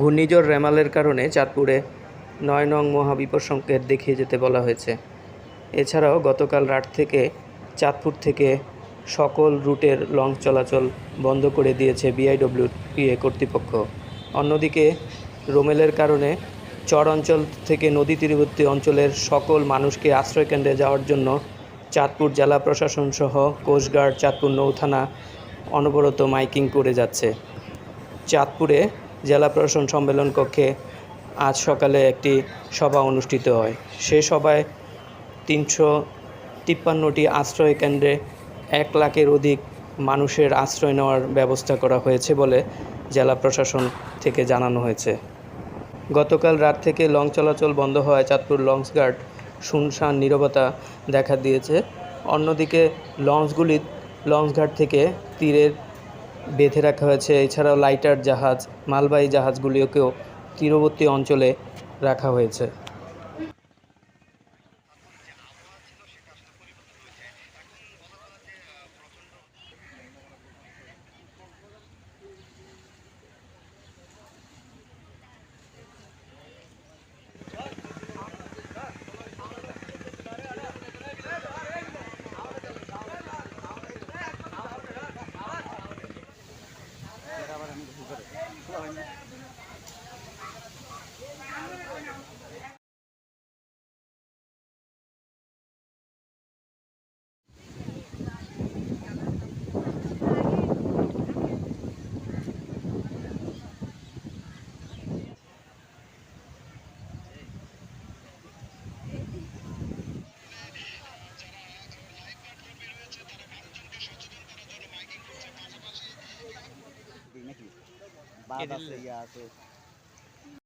ঘূর্ণিঝড় রেমালের কারণে চাঁদপুরে নয় নং মহাবিপদ সংকেত দেখিয়ে যেতে বলা হয়েছে। এছাড়াও গতকাল রাত থেকে চাঁদপুর থেকে সকল রুটের লঞ্চ চলাচল বন্ধ করে দিয়েছে বিআইডব্লিউপিএ কর্তৃপক্ষ। অন্যদিকে রোমেলের কারণে চর অঞ্চল থেকে নদী তীরবর্তী অঞ্চলের সকল মানুষকে আশ্রয়কেন্দ্রে যাওয়ার জন্য চাঁদপুর জেলা প্রশাসন সহ কোস্টগার্ড চাঁদপুর নৌথানা অনবরত মাইকিং করে যাচ্ছে। চাঁদপুরে জেলা প্রশাসন সম্মেলন কক্ষে আজ সকালে একটি সভা অনুষ্ঠিত হয়। সে সভায় তিনশো তিপ্পান্নটি আশ্রয় কেন্দ্রে এক লাখের অধিক মানুষের আশ্রয় নেওয়ার ব্যবস্থা করা হয়েছে বলে জেলা প্রশাসন থেকে জানানো হয়েছে। গতকাল রাত থেকে লং চলাচল বন্ধ হওয়ায় চাঁদপুর লঞ্চঘাট শুনশান নীরবতা দেখা দিয়েছে। অন্যদিকে লঞ্চগুলি লঞ্চঘাট থেকে তীরের বেঁধে রাখা হয়েছে। এছাড়াও লাইটার জাহাজ মালবাহী জাহাজগুলিকেও তীরবর্তী অঞ্চলে রাখা হয়েছে। one. बाबा से यहाँ से तो